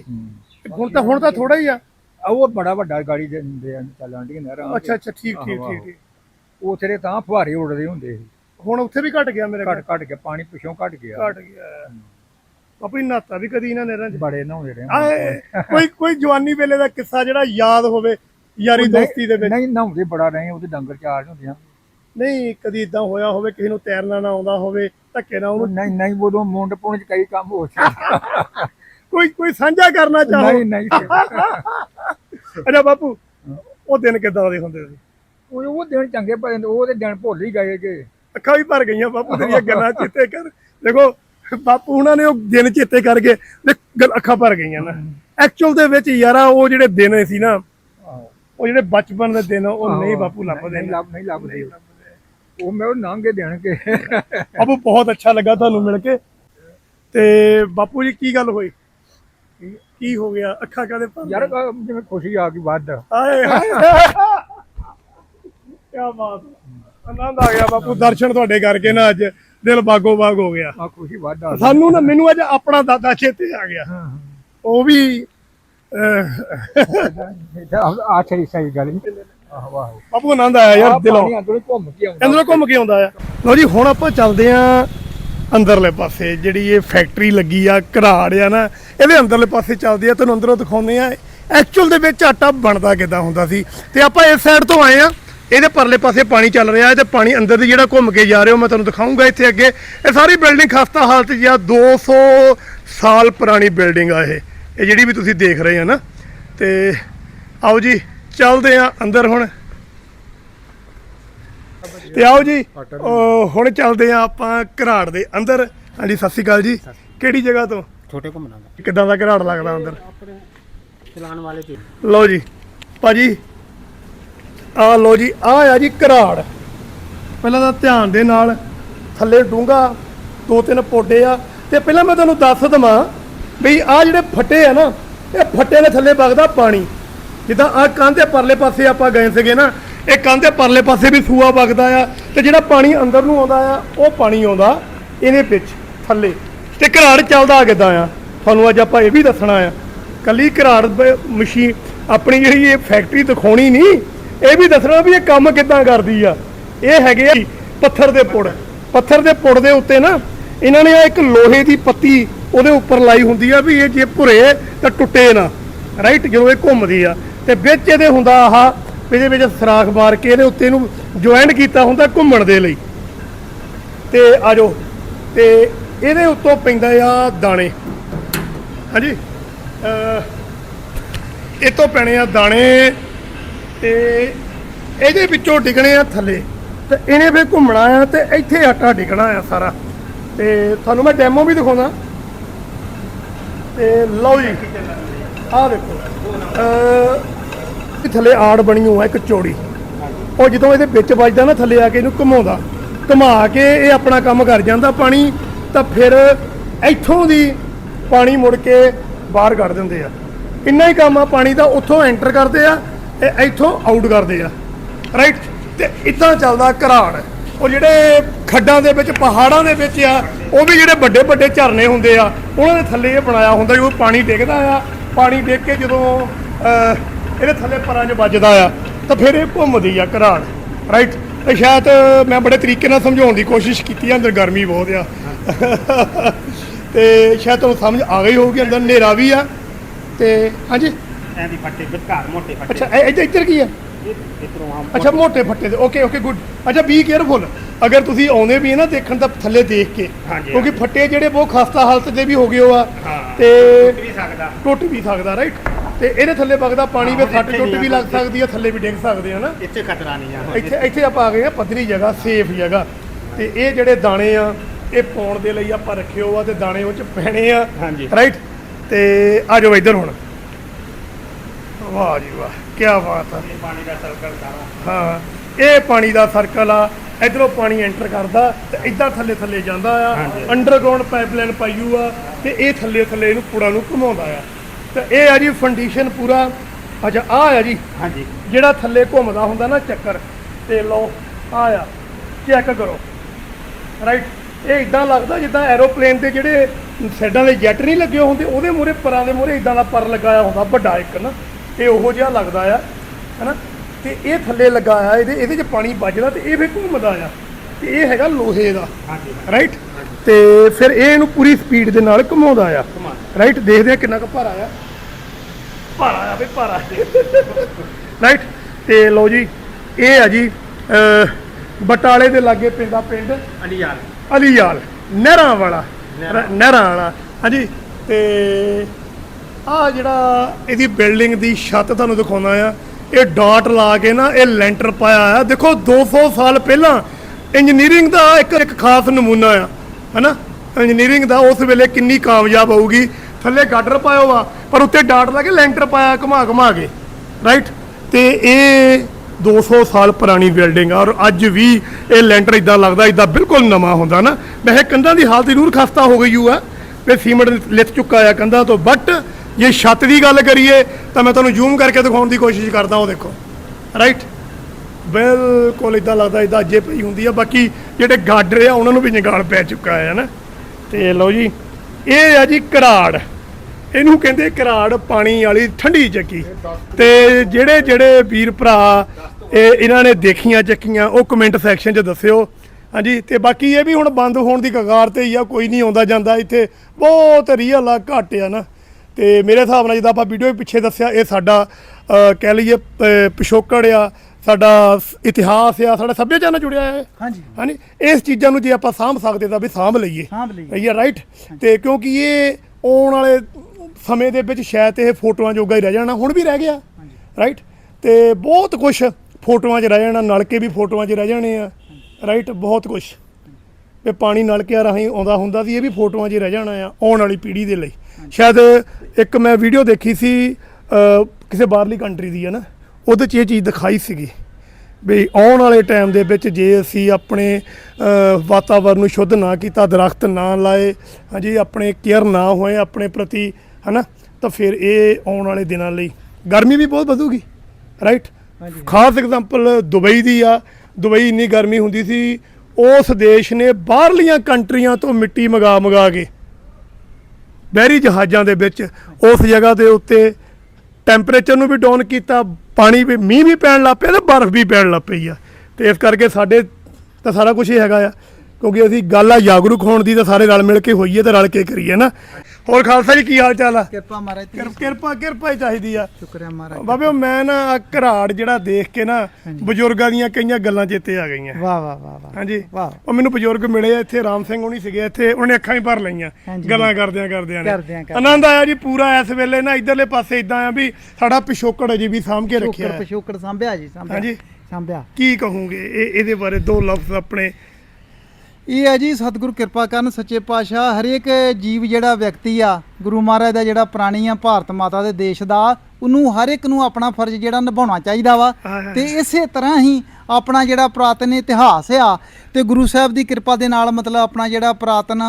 S2: ਹੁਣ ਤਾਂ ਹੁਣ ਤਾਂ ਥੋੜਾ ਹੀ ਆ।
S3: ਉਹ ਬੜਾ ਵੱਡਾ ਗਾੜੀ ਦੇ ਚੱਲਣ ਦੀ ਨਹਿਰਾਂ
S2: ਅੱਛਾ ਅੱਛਾ ਠੀਕ ਠੀਕ ਠੀਕ।
S3: ਉਥੇ ਦੇ ਤਾਂ ਫੁਹਾਰੇ ਉੱਡਦੇ ਹੁੰਦੇ ਸੀ।
S2: ਹੁਣ ਉੱਥੇ ਵੀ ਘਟ ਗਿਆ ਮੇਰੇ
S3: ਘਟ ਘਟ ਕੇ ਪਾਣੀ ਪਿਛੋਂ ਘਟ ਗਿਆ।
S2: ਘਟ ਗਿਆ। ਬਾਪੂ ਜੀ ਨਹਾਤਾ ਵੀ ਕਦੀ ਇਹਨਾਂ ਨਹਿਰਾਂ 'ਚ
S3: ਬੜੇ ਨਹਾਉਂਦੇ ਰਹੇ
S2: ਕੋਈ ਕੋਈ ਜਵਾਨੀ ਵੇਲੇ ਦਾ ਕਿੱਸਾ ਜਿਹੜਾ ਯਾਦ ਹੋਵੇ ਯਾਰੀ ਦੋਸਤੀ ਦੇ ਵਿੱਚ।
S3: ਨਹੀਂ ਨਹਾਉਂਦੇ ਬੜਾ ਰਹੇ ਉਹਦੇ ਡੰਗਰ ਚਾਰ ਹੁੰਦੇ ਆ।
S2: ਨਹੀਂ ਕਦੀ ਇਦਾਂ ਹੋਇਆ ਹੋਵੇ ਕਿਸੇ ਨੂੰ ਤੈਰਨਾ ਨਾ ਆਉਂਦਾ ਹੋਵੇ ਧੱਕੇ ਨਾਲ
S3: ਉਹ
S2: ਉਹਨੂੰ
S3: ਨਹੀਂ ਨਹੀਂ ਉਦੋਂ ਮੁੰਡ ਪੁੰਡ ਚ ਕਈ ਕੰਮ ਹੋ ਸਕਦੇ
S2: ਕੋਈ ਕੋਈ ਸਾਂਝਾ ਕਰਨਾ ਚਾਹੋ।
S3: ਨਹੀਂ ਨਹੀਂ।
S2: ਅੱਛਾ ਬਾਪੂ ਉਹ ਦਿਨ ਕਿੱਦਾਂ ਦੇ ਹੁੰਦੇ ਸੀ?
S3: ਉਹ ਉਹ ਦਿਨ ਚੰਗੇ ਪਏ ਨੇ, ਉਹ ਤੇ ਦਿਨ ਭੁੱਲ ਹੀ ਗਏ ਕਿ
S2: ਅੱਖਾਂ ਵੀ ਭਰ ਗਈਆਂ ਬਾਪੂ ਤੇਰੀਆਂ ਗੱਲਾਂ ਚੇਤੇ ਕਰ। ਦੇਖੋ ਬਾਪੂ ਉਹਨਾਂ ਨੇ ਉਹ ਦਿਨ ਚੇਤੇ ਕਰਕੇ ਤੇ ਗੱਲ- ਅੱਖਾਂ ਭਰ ਗਈਆਂ ਨਾ। ਐਕਚੁਅਲ ਦੇ ਵਿੱਚ ਯਾਰਾ ਉਹ ਜਿਹੜੇ ਦਿਨ ਸੀ ਨਾ ਉਹ ਜਿਹੜੇ ਬਚਪਨ ਦੇ ਦਿਨ ਉਹ ਨਹੀਂ ਬਾਪੂ ਲੱਭਦੇ
S3: ਨਹੀਂ ਲੱਭ ਨਹੀਂ ਲੱਭਦੇ। ਉਹ ਮੈਂ ਉਹ ਨਾਂਗੇ ਦੇਣਗੇ
S2: ਬਾਪੂ ਬਹੁਤ ਅੱਛਾ ਲੱਗਾ ਤੁਹਾਨੂੰ ਮਿਲ ਕੇ। ਤੇ ਬਾਪੂ ਜੀ ਕੀ ਗੱਲ ਹੋਈ? ਕੀ- ਕੀ ਹੋ ਗਿਆ? ਅੱਖਾਂ ਕਾਦੇ ਭਰ
S3: ਯਾਰ ਅਹ ਜਿਵੇਂ ਖੁਸ਼ੀ ਆ ਗਈ ਵੱਧ।
S2: ਹਾਏ ਹਾਏ। ਕੀ ਬਾਤ ਆਨੰਦ ਆ ਗਿਆ ਬਾਪੂ ਦਰਸ਼ਨ ਤੁਹਾਡੇ ਕਰਕੇ ਨਾ ਅੱਜ। ਦਿਲ ਬਾਗੋ ਬਾਗ ਹੋ ਗਿਆ।
S3: ਆ ਖੁਸ਼ੀ ਆ
S2: ਸਾਨੂੰ ਨਾ ਮੈਨੂੰ ਅੱਜ ਆਪਣਾ ਦਾਦਾ ਚੇਤੇ ਆ ਗਿਆ। ਉਹ ਵੀ
S3: ਆਖਰੀ ਸਹੀ ਗੱਲ ਆਹੋ ਆਹੋ
S2: ਬਾਪੂ ਆਨੰਦ ਆਇਆ ਯਾਰ ਦਿਲੋਂ।
S3: ਅੰਦਰੋਂ ਘੁੰਮ ਕੇ ਆਉਂਦਾ।
S2: ਅੰਦਰੋਂ ਘੁੰਮ ਕੇ ਆਉਂਦਾ ਆ। ਲਓ ਜੀ ਹੁਣ ਆਪਾਂ ਚੱਲਦੇ ਆ ਅੰਦਰਲੇ ਪਾਸੇ। ਜਿਹੜੀ ਇਹ ਫੈਕਟਰੀ ਲੱਗੀ ਆ ਘਰਾੜ ਆ ਨਾ ਇਹਦੇ ਅੰਦਰਲੇ ਪਾਸੇ ਚੱਲਦੇ ਆ। ਤੁਹਾਨੂੰ ਅੰਦਰੋਂ ਦਿਖਾਉਂਦੇ ਆ। ਐਕਚੁਅਲ ਦੇ ਵਿੱਚ ਆਟਾ ਬਣਦਾ ਕਿਦਾਂ ਹੁੰਦਾ ਸੀ। ਤੇ ਆਪਾਂ ਇਸ ਸਾਈਡ ਤੋਂ ਆਏ ਆ। ਇਹਦੇ ਪਰਲੇ ਪਾਸੇ ਪਾਣੀ ਚੱਲ ਰਿਹਾ ਹੈ ਤੇ ਪਾਣੀ ਅੰਦਰ ਦੀ ਜਿਹੜਾ ਘੁੰਮ ਕੇ ਜਾ ਰਿਹਾ ਮੈਂ ਤੁਹਾਨੂੰ ਦਿਖਾਉਂਗਾ ਇੱਥੇ ਅੱਗੇ। ਇਹ ਸਾਰੀ ਬਿਲਡਿੰਗ ਖਸਤਾ ਹਾਲਤ 'ਚ ਆ 200 ਸਾਲ ਪੁਰਾਣੀ ਬਿਲਡਿੰਗ ਆ ਇਹ। ਇਹ ਜਿਹੜੀ ਵੀ ਤੁਸੀਂ ਦੇਖ ਰਹੇ ਆ ਨਾ ਤੇ ਆਓ ਜੀ ਚੱਲਦੇ ਆ ਅੰਦਰ ਹੁਣ। ਤੇ ਆਓ ਜੀ ਹੁਣ ਚੱਲਦੇ ਆ ਆਪਾਂ ਘਰਾੜ ਦੇ ਅੰਦਰ। ਹਾਂਜੀ ਸਤਿ ਸ਼੍ਰੀ ਅਕਾਲ ਜੀ। ਕਿਹੜੀ ਜਗ੍ਹਾ ਤੋਂ?
S4: ਛੋਟੇ ਘੁੰਮਣਾ
S2: ਕਿੱਦਾਂ ਦਾ ਘਰਾੜ ਲੱਗਦਾ ਅੰਦਰ?
S4: ਚਲਾਉਣ ਵਾਲੇ ਤੇ।
S2: ਲਓ ਜੀ ਭਾਜੀ ਆ ਲਓ ਜੀ, ਆ ਆ ਜੀ ਘਰਾੜ। ਪਹਿਲਾਂ ਤਾਂ ਧਿਆਨ ਦੇ ਨਾਲ, ਥੱਲੇ ਡੂੰਗਾ ਦੋ ਤਿੰਨ ਪੋਡੇ ਆ। ਤੇ ਪਹਿਲਾਂ ਮੈਂ ਤੁਹਾਨੂੰ ਦੱਸ ਦਵਾਂ ਵੀ ਆ ਜਿਹੜੇ ਫੱਟੇ ਆ ਨਾ, ਇਹ ਫੱਟੇ ਦੇ ਥੱਲੇ ਵਗਦਾ ਪਾਣੀ। ਜਿੱਦਾਂ ਆ ਕੰਧ ਪਰਲੇ ਪਾਸੇ ਆਪਾਂ ਗਏ ਸੀਗੇ ਨਾ, ਇਹ ਕੰਧ ਦੇ ਪਰਲੇ ਪਾਸੇ ਵੀ ਸੂਆ ਵਗਦਾ ਆ ਤੇ ਜਿਹੜਾ ਪਾਣੀ ਅੰਦਰ ਨੂੰ ਆਉਂਦਾ ਆ, ਉਹ ਪਾਣੀ ਆਉਂਦਾ ਇਹਦੇ ਵਿੱਚ, ਥੱਲੇ। ਤੇ ਘਰਾੜ ਚੱਲਦਾ ਕਿੱਦਾਂ ਆ? ਤੁਹਾਨੂੰ ਅੱਜ ਆਪਾਂ ਇਹ ਵੀ ਦੱਸਣਾ ਆ। ਕੱਲੀ ਘਰਾੜ ਬ- ਮਸ਼ੀਨ ਆਪਣੀ ਜਿਹੜੀ ਇਹ ਫੈਕਟਰੀ ਦਿਖਾਉਣੀ ਨਹੀਂ ਇਹ ਵੀ ਦੱਸਣਾ ਵੀ ਇਹ ਕੰਮ ਕਿੱਦਾਂ ਕਰਦੀ ਆ। ਇਹ ਹੈਗੇ ਆ ਪੱਥਰ ਦੇ ਪੁੜ। ਪੱਥਰ ਦੇ ਪੁੜ ਦੇ ਉੱਤੇ ਨਾ ਇਹਨਾਂ ਨੇ ਇੱਕ ਲੋਹੇ ਦੀ ਪੱਤੀ ਉਹਦੇ ਉੱਪਰ ਲਾਈ ਹੁੰਦੀ ਆ ਵੀ ਇਹ ਜੇ ਭੁਰੇ ਤਾਂ ਟੁੱਟੇ ਨਾ। ਰਾਈਟ ਜਦੋਂ ਇਹ ਘੁੰਮਦੀ ਆ। ਤੇ ਵਿੱਚ ਇਹਦੇ ਹੁੰਦਾ ਆਹ ਇਹਦੇ ਵਿੱਚ ਸਰਾਖ ਮਾਰ ਕੇ ਇਹਦੇ ਉੱਤੇ ਇਹਨੂੰ ਜੁਆਇੰਟ ਕੀਤਾ ਹੁੰਦਾ ਘੁੰਮਣ ਦੇ ਲਈ। ਤੇ ਆਜੋ ਤੇ ਇਹਦੇ ਉੱਤੋਂ ਪੈਂਦਾ ਆ ਦਾਣੇ। ਹਾਂਜੀ। ਇਹ ਤੋਂ ਪੈਣੇ ਆ ਦਾਣੇ। ਤੇ ਇਹਦੇ ਵਿੱਚੋਂ ਡਿੱਗਣੇ ਆ ਥੱਲੇ ਤੇ ਇਹਨੇ ਫੇਰ ਘੁੰਮਣਾ ਆ ਤੇ ਇੱਥੇ ਆਟਾ ਡਿੱਗਣਾ ਆ ਸਾਰਾ। ਤੇ ਤੁਹਾਨੂੰ ਮੈਂ ਡੈਮੋ ਵੀ ਦਿਖਾਉਂਦਾ। ਤੇ ਲਓ ਜੀ, ਆਹ ਦੇਖੋ। ਅਹ ਥੱਲੇ ਆੜ ਬਣੀ ਹੋਆ ਇੱਕ ਚੌੜੀ। ਉਹ ਜਦੋਂ ਇਹਦੇ ਵਿੱਚ ਵੱਜਦਾ ਨਾ ਥੱਲੇ ਆ ਕੇ ਇਹਨੂੰ ਘੁਮਾਉਂਦਾ। ਘੁਮਾ ਕੇ ਇਹ ਆਪਣਾ ਕੰਮ ਕਰ ਜਾਂਦਾ ਪਾਣੀ, ਤਾਂ ਫਿਰ ਇੱਥੋਂ ਦੀ ਪਾਣੀ ਮੁੜ ਕੇ ਬਾਹਰ ਕੱਢ ਦਿੰਦੇ ਆ। ਇੰਨਾ ਹੀ ਕੰਮ ਆ, ਪਾਣੀ ਦਾ ਉੱਥੋਂ ਐਂਟਰ ਕਰਦੇ ਆ। ਇਹ ਇੱਥੋਂ ਆਊਟ ਕਰਦੇ ਆ ਰਾਈਟ ਤੇ ਇਦਾਂ ਚੱਲਦਾ ਘਰਾੜ। ਉਹ ਜਿਹੜੇ ਖੱਡਾਂ ਦੇ ਵਿੱਚ, ਪਹਾੜਾਂ ਦੇ ਵਿੱਚ ਆ, ਉਹ ਵੀ ਜਿਹੜੇ ਵੱਡੇ ਵੱਡੇ ਝਰਨੇ ਹੁੰਦੇ ਆ, ਉਹਨਾਂ ਦੇ ਥੱਲੇ ਇਹ ਬਣਾਇਆ ਹੁੰਦਾ ਜਦੋਂ ਪਾਣੀ ਡਿੱਗਦਾ ਆ। ਪਾਣੀ ਡਿੱਗ ਕੇ ਜਦੋਂ ਇਹਦੇ ਥੱਲੇ ਪਰਾਂ 'ਚ ਵੱਜਦਾ ਆ, ਤਾਂ ਫਿਰ ਇਹ ਘੁੰਮਦੀ ਆ ਘਰਾੜ ਰਾਈਟ ਤੇ ਸ਼ਾਇਦ ਮੈਂ ਬੜੇ ਤਰੀਕੇ ਨਾਲ ਸਮਝਾਉਣ ਦੀ ਕੋਸ਼ਿਸ਼ ਕੀਤੀ ਆ, ਅੰਦਰ ਗਰਮੀ ਬਹੁਤ ਆ। ਤੇ ਸ਼ਾਇਦ ਤੁਹਾਨੂੰ ਸਮਝ ਆ ਗਈ ਹੋਊਗੀ, ਅੰਦਰ ਹਨੇਰਾ ਵੀ ਆ। ਤੇ, ਹਾਂਜੀ?
S4: ਐਂ ਦੀ ਫੱਟੇ ਵਿਚਕਾਰ ਮੋਟੇ ਫੱਟੇ।
S2: ਅੱਛਾ ਇਹ ਇੱਧਰ ਇੱਧਰ ਕੀ ਆ?
S4: ਇਧਰੋਂ ਆਮ
S2: ਅੱਛਾ ਮੋٹے ਫੱਟੇ ਦੇ ਓਕੇ ਓਕੇ ਗੁੱਡ। ਅੱਛਾ ਬੀ ਕੇਅਰਫੁਲ ਅਗਰ ਤੁਸੀਂ ਆਉਂਦੇ ਵੀ ਹੈ ਨਾ ਦੇਖਣ ਤਾਂ ਥੱਲੇ ਦੇਖ ਕੇ
S4: ਹਾਂਜੀ,
S2: ਕਿਉਂਕਿ ਫੱਟੇ ਜਿਹੜੇ ਬਹੁਤ ਖਸਤਾ ਹਾਲਤ ਦੇ ਵੀ ਹੋ ਗਏ ਹੋ ਆ
S4: ਹਾਂ।
S2: ਤੇ
S4: ਵੀ ਸਕਦਾ।
S2: ਟੁੱਟ ਵੀ ਸਕਦਾ ਰਾਈਟ ਤੇ ਇਹਦੇ ਥੱਲੇ ਵਗਦਾ ਪਾਣੀ ਵੀ
S4: ਹਾਂ, ਇੱਥੇ
S2: ਟੁੱਟ ਵੀ
S4: ਆ
S2: ਲੱਗ ਸਕਦੀ ਹੈ ਥੱਲੇ ਵੀ ਡਿੱਗ ਸਕਦੇ ਆ ਨਾ
S4: ਇੱਥੇ ਖਤਰਾ ਨਹੀਂ ਆ
S2: ਇੱਥੇ ਇੱਥੇ। ਆਪਾਂ ਆ ਗਏ ਆ ਪੱਧਰੀ ਜਗ੍ਹਾ ਸੇਫ ਜਗ੍ਹਾ। ਤੇ ਇਹ ਜਿਹੜੇ ਦਾਣੇ ਆ ਇਹ ਪਾਉਣ ਦੇ ਲਈ ਆਪਾਂ ਰੱਖੇ ਹੋ ਆ ਤੇ ਦਾਣੇ ਉਹ ਚ ਪੈਣੇ ਆ
S4: ਹਾਂਜੀ।
S2: ਰਾਈਟ ਤੇ ਆ ਜਾਓ ਇੱਧਰ ਹੁਣ। ਵਾਹ ਜੀ ਵਾਹ ਕੀ ਬਾਤ ਆ।
S4: ਪਾਣੀ ਦਾ ਸਰਕਲ ਸਾਰਾ।
S2: ਹਾਂ ਇਹ ਪਾਣੀ ਦਾ ਸਰਕਲ ਆ ਇਧਰੋਂ ਪਾਣੀ ਐਂਟਰ ਕਰਦਾ ਤੇ ਇਦਾਂ ਥੱਲੇ ਥੱਲੇ ਜਾਂਦਾ ਆ ਅੰਡਰਗਰਾਉਂਡ ਪਾਈਪਲਾਈਨ ਪਾਈੂ ਆ ਤੇ ਇਹ ਥੱਲੇ ਥੱਲੇ ਇਹਨੂੰ ਕੁੜਾ ਨੂੰ ਘੁਮਾਉਂਦਾ ਆ। ਤੇ ਇਹ ਆ ਜੀ ਫੰਡੀਸ਼ਨ ਪੂਰਾ। ਅੱਛਾ ਆ ਆ ਜੀ।
S4: ਹਾਂਜੀ।
S2: ਜਿਹੜਾ ਥੱਲੇ ਘੁੰਮਦਾ ਹੁੰਦਾ ਨਾ ਚੱਕਰ ਤੇ ਲਓ ਆ ਆ। ਚੈੱਕ ਕਰੋ। ਰਾਈਟ ਇਹ ਇਦਾਂ ਲੱਗਦਾ ਜਿੱਦਾਂ ਐਰੋਪਲੇਨ ਦੇ ਜਿਹੜੇ ਸਾਈਡਾਂ ਦੇ ਜੈਟ ਨਹੀਂ ਲੱਗੇ ਹੁੰਦੇ ਉਹਦੇ ਮੂਰੇ ਪਰਾਂ ਦੇ ਮੂਰੇ ਇਦਾਂ ਦਾ ਪਰ ਲਗਾਇਆ ਹੁੰਦਾ ਵੱਡਾ ਇੱਕ ਨਾ। ਇਹ ਉਹੋ ਜਿਹਾ ਲੱਗਦਾ ਆ ਹੈਨਾ? ਤੇ ਇਹ ਥੱਲੇ ਲੱਗਾ ਆ ਇਹਦੇ ਇਹਦੇ 'ਚ ਪਾਣੀ ਵੱਜਦਾ ਤੇ ਇਹ ਫਿਰ ਘੁੰਮਦਾ ਆ। ਤੇ ਇਹ ਹੈਗਾ ਲੋਹੇ ਦਾ
S4: ਹਾਂਜੀ
S2: ਰਾਈਟ ਤੇ ਫਿਰ ਇਹ ਇਹਨੂੰ ਪੂਰੀ ਸਪੀਡ ਦੇ ਨਾਲ ਘੁਮਾਉਂਦਾ ਆ। ਰਾਈਟ ਦੇਖਦੇ ਆ ਕਿੰਨਾ ਕੁ ਭਾਰਾ ਆ। ਭਾਰਾ ਆ ਬਈ ਭਾਰਾ ਰਾਈਟ ਤੇ ਲਓ ਜੀ ਇਹ ਆ ਜੀ ਬਟਾਲੇ ਦੇ ਲਾਗੇ ਪੈਂਦਾ ਪਿੰਡ
S4: ਅਲੀਆਲ
S2: ਅਲੀਵਾਲ ਨਹਿਰਾਂ ਵਾਲਾ। ਨਹਿਰਾਂ ਵਾਲਾ। ਹਾਂਜੀ ਤੇ ਆ ਜਿਹੜਾ ਇਹਦੀ ਬਿਲਡਿੰਗ ਦੀ ਛੱਤ ਤੁਹਾਨੂੰ ਦਿਖਾਉਣਾ ਆ, ਇਹ ਡਾਟ ਲਾ ਕੇ ਨਾ ਇਹ ਲੈਂਟਰ ਪਾਇਆ ਆ। ਦੇਖੋ 200 ਸਾਲ ਪਹਿਲਾਂ ਇੰਜੀਨੀਅਰਿੰਗ ਦਾ ਇੱਕ ਇੱਕ ਖਾਸ ਨਮੂਨਾ ਆ, ਹਨਾ? ਇੰਜੀਨੀਅਰਿੰਗ ਦਾ ਉਸ ਵੇਲੇ ਕਿੰਨੀ ਕਾਮਯਾਬ ਹੋਊਗੀ? ਥੱਲੇ ਗਾਡਰ ਪਾਇਆ ਵਾ ਪਰ ਉੱਤੇ ਡਾਟ ਲਾ ਕੇ ਲੈਂਟਰ ਪਾਇਆ, ਘੁਮਾ ਘੁਮਾ ਕੇ ਰਾਈਟ ਤੇ ਇਹ 200 ਸਾਲ ਪੁਰਾਣੀ ਬਿਲਡਿੰਗ ਆ, ਔਰ ਅੱਜ ਵੀ ਇਹ ਲੈਂਟਰ ਇਦਾਂ ਲੱਗਦਾ ਇਦਾਂ ਬਿਲਕੁਲ ਨਵਾਂ ਹੁੰਦਾ ਨਾ ਵੈਸੇ ਕੰਧਾਂ ਦੀ ਹਾਲਤ ਜ਼ਰੂਰ ਖਸਤਾ ਹੋ ਗਈ ਆ। ਤੇ ਸੀਮੈਂਟ ਲਿੱਤ ਚੁੱਕਾ ਆ ਕੰਧਾਂ ਤੋਂ ਬਟ ਜੇ ਛੱਤ ਦੀ ਗੱਲ ਕਰੀਏ, ਤਾਂ ਮੈਂ ਤੁਹਾਨੂੰ ਜ਼ੂਮ ਕਰਕੇ ਦਿਖਾਉਣ ਦੀ ਕੋਸ਼ਿਸ਼ ਕਰਦਾ ਉਹ ਦੇਖੋ। ਰਾਈਟ ਬਿਲਕੁਲ ਇਦਾਂ ਲੱਗਦਾ ਇਦਾਂ ਅੱਜੇ ਪਈ ਹੁੰਦੀ ਆ। ਬਾਕੀ ਜਿਹੜੇ ਗਾਡਰੇ ਆ, ਉਹਨਾਂ ਨੂੰ ਵੀ ਜੰਗਾਲ ਪੈ ਚੁੱਕਾ ਹੈ ਨਾ? ਤੇ ਲਓ ਜੀ, ਇਹ ਆ ਜੀ ਕਰਾੜ। ਇਹਨੂੰ ਕਹਿੰਦੇ ਕਰਾੜ ਪਾਣੀ ਵਾਲੀ ਠੰਡੀ ਚੱਕੀ। ਤੇ ਜਿਹੜੇ ਜਿਹੜੇ ਵੀਰ ਭਰਾ, ਇਹ ਇਹਨਾਂ ਨੇ ਦੇਖੀਆਂ ਚੱਕੀਆਂ, ਉਹ ਕਮੈਂਟ ਸੈਕਸ਼ਨ 'ਚ ਦੱਸਿਓ। ਹਾਂਜੀ, ਤੇ ਬਾਕੀ ਇਹ ਵੀ ਹੁਣ ਬੰਦ ਹੋਣ ਦੀ ਕਗਾਰ ਤੇ ਹੀ ਆ, ਕੋਈ ਨਹੀਂ ਆਉਂਦਾ ਜਾਂਦਾ। ਇੱਥੇ ਬਹੁਤ ਰੀਅਲ ਆ ਘੱਟ ਆ ਨਾ? ਤੇ ਮੇਰੇ ਹਿਸਾਬ ਨਾਲ ਜਿੱਦਾਂ ਆਪਾਂ ਵੀਡੀਓ ਪਿੱਛੇ ਦੱਸਿਆ ਇਹ ਸਾਡਾ ਕਹਿ ਲਈਏ ਅਹ, ਪਿਛੋਕੜ ਆ ਸਾਡਾ ਸ- ਇਤਿਹਾਸ ਆ ਸਾਡਾ ਸੱਭਿਆਚਾਰ ਨਾਲ ਜੁੜਿਆ ਹੈ
S5: ਹਾਂਜੀ।
S2: ਹਾਂਜੀ ਇਸ ਚੀਜ਼ਾਂ ਨੂੰ ਜੇ ਆਪਾਂ ਸਾਂਭ ਸਕਦੇ ਤਾਂ ਵੀ ਸਾਂਭ ਲਈਏ।
S5: ਸਾਂਭ ਲਈਏ।
S2: ਸਹੀ ਹੈ ਰਾਈਟ ਤੇ ਕਿਉਂਕਿ ਇਹ ਆਉਣ ਵਾਲੇ ਸਮੇਂ ਦੇ ਵਿੱਚ ਸ਼ਾਇਦ ਇਹ ਫੋਟੋਆਂ ਜੋਗਾ ਹੀ ਰਹਿ ਜਾਣਾ ਹੁਣ ਵੀ ਰਹਿ ਗਿਆ। ਰਾਈਟ ਤੇ ਬਹੁਤ ਕੁਝ ਫੋਟੋਆਂ 'ਚ ਰਹਿ ਜਾਣਾ ਨਲਕੇ ਵੀ ਫੋਟੋਆਂ 'ਚ ਰਹਿ ਜਾਣੇ ਆ। ਰਾਈਟ ਬਹੁਤ ਕੁਝ ਵੀ ਪਾਣੀ ਨਲਕਿਆਂ ਰਾਹੀਂ ਆਉਂਦਾ ਹੁੰਦਾ ਸੀ ਇਹ ਵੀ ਫੋਟੋਆਂ 'ਚ ਰਹਿ ਜਾਣਾ ਆ ਆਉਣ ਵਾਲੀ ਪੀੜ੍ਹੀ ਦੇ ਲਈ। ਸ਼ਾਇਦ ਇੱਕ ਮੈਂ ਵੀਡੀਓ ਦੇਖੀ ਸੀ ਕਿਸੇ ਬਾਹਰਲੀ ਕੰਟਰੀ ਦੀ ਹੈ ਨਾ ਉਹਦੇ 'ਚ ਇਹ ਚੀਜ਼ ਦਿਖਾਈ ਸੀਗੀ ਵੀ ਆਉਣ ਵਾਲੇ ਟਾਈਮ ਦੇ ਵਿੱਚ ਜੇ ਅਸੀਂ ਆਪਣੇ ਵਾਤਾਵਰਨ ਨੂੰ ਸ਼ੁੱਧ ਨਾ ਕੀਤਾ ਦਰਖਤ ਨਾ ਲਾਏ ਹਾਂਜੀ ਆਪਣੇ ਕੇਅਰ ਨਾ ਹੋਏ ਆਪਣੇ ਪ੍ਰਤੀ ਹਨਾ ਤਾਂ ਫਿਰ ਇਹ ਆਉਣ ਵਾਲੇ ਦਿਨਾਂ ਲਈ ਗਰਮੀ ਵੀ ਬਹੁਤ ਵਧੂਗੀ ਰਾਈਟ ਖਾਸ ਐਗਜ਼ਾਮਪਲ ਦੁਬਈ ਦੀ ਆ ਦੁਬਈ ਇੰਨੀ ਗਰਮੀ ਹੁੰਦੀ ਸੀ ਉਸ ਦੇਸ਼ ਨੇ ਬਾਹਰਲੀਆਂ ਕੰਟਰੀਆਂ ਤੋਂ ਮਿੱਟੀ ਮੰਗਾ ਮੰਗਾ ਕੇ ਬਹਿਰੀ ਜਹਾਜ਼ਾਂ ਦੇ ਵਿੱਚ ਉਸ ਜਗ੍ਹਾ ਦੇ ਉੱਤੇ ਟੈਂਪਰੇਚਰ ਨੂੰ ਵੀ ਡਾਊਨ ਕੀਤਾ, ਪਾਣੀ ਵੀ, ਮੀਂਹ ਵੀ ਪੈਣ ਲੱਗ ਪਿਆ ਤੇ ਬਰਫ਼ ਵੀ ਪੈਣ ਲੱਗ ਪਈ ਆ। ਤੇ ਇਸ ਕਰਕੇ ਸਾਡੇ ਤਾਂ ਸਾਰਾ ਕੁਝ ਹੀ ਹੈਗਾ ਆ, ਕਿਉਂਕਿ ਅਸੀਂ ਗੱਲ ਆ ਜਾਗਰੂਕ ਹੋਣ ਦੀ ਤਾਂ ਸਾਰੇ ਰਲ ਮਿਲ ਕੇ ਹੋਈਏ ਤੇ ਰਲ ਕੇ ਕਰੀਏ ਨਾ। ਹੋਰ ਖਾਲਸਾ ਜੀ ਕੀ ਹਾਲ ਚਾਲ ਆ?
S5: ਕਿਰਪਾ ਮਹਾਰਾਜ
S2: ਕਿਰ- ਕਿਰਪਾ ਕਿਰਪਾ ਹੀ ਚਾਹੀਦੀ ਆ।
S5: ਸ਼ੁਕਰ ਹੈ ਮਹਾਰਾਜ
S2: ਬਾਬੇ ਮੈਂ ਨਾ ਆਹ ਘਰਾੜ ਜਿਹੜਾ ਦੇਖ ਕੇ ਨਾ ਬਜ਼ੁਰਗਾਂ ਦੀਆਂ ਕਈਆਂ ਗੱਲਾਂ ਚੇਤੇ ਆ ਗਈਆਂ।
S5: ਵਾਹ ਵਾਹ ਵਾਹ ਵਾਹ।
S2: ਹਾਂਜੀ।
S5: ਵਾਹ।
S2: ਉਹ ਮੈਨੂੰ ਬਜ਼ੁਰਗ ਮਿਲੇ ਆ ਇੱਥੇ ਰਾਮ ਸਿੰਘ ਹੋਣੀ ਸੀਗੇ ਇੱਥੇ ਉਹਨੇ ਅੱਖਾਂ ਹੀ ਭਰ ਲਈਆਂ
S5: ਹਾਂਜੀ।
S2: ਗੱਲਾਂ ਕਰਦਿਆਂ ਕਰਦਿਆਂ
S5: ਕਰਦਿਆਂ- ਕਰਦਿਆਂ।
S2: ਆਨੰਦ ਆਇਆ ਜੀ ਪੂਰਾ ਇਸ ਵੇਲੇ ਨਾ ਇਧਰਲੇ ਪਾਸੇ ਇਦਾਂ ਆ ਵੀ ਸਾਡਾ ਪਿਛੋਕੜ ਅਜੇ ਵੀ ਸਾਂਭ ਕੇ ਰੱਖਿਆ
S5: ਸ਼ੁਕਰ
S2: ਹੈ।
S5: ਸੰਭਿਆ ਜੀ ਸੰਭਿਆ।
S2: ਹਾਂਜੀ।
S5: ਸੰਭਿਆ।
S2: ਕੀ ਕਹੋਗੇ ਇਹ ਇਹਦੇ ਬਾਰੇ ਦੋ ਲਫ਼ਜ਼ ਆਪਣੇ
S5: ਇਹ ਹੈ ਜੀ ਸਤਿਗੁਰੂ ਕਿਰਪਾ ਕਰਨ ਸੱਚੇ ਪਾਤਸ਼ਾਹ ਹਰੇਕ ਜੀਵ ਜਿਹੜਾ ਵਿਅਕਤੀ ਆ ਗੁਰੂ ਮਹਾਰਾਜ ਦਾ ਜਿਹੜਾ ਪ੍ਰਾਣੀ ਆ ਭਾਰਤ ਮਾਤਾ ਦੇ ਦੇਸ਼ ਦਾ ਉਹਨੂੰ ਹਰ ਇੱਕ ਨੂੰ ਆਪਣਾ ਫਰਜ਼ ਜਿਹੜਾ ਨਿਭਾਉਣਾ ਚਾਹੀਦਾ ਵਾ। ਤੇ ਇਸੇ ਤਰ੍ਹਾਂ ਹੀ ਆਪਣਾ ਜਿਹੜਾ ਪੁਰਾਤਨ ਇਤਿਹਾਸ ਆ ਤੇ ਗੁਰੂ ਸਾਹਿਬ ਦੀ ਕਿਰਪਾ ਦੇ ਨਾਲ ਮਤਲਬ ਆਪਣਾ ਜਿਹੜਾ ਪੁਰਾਤਨ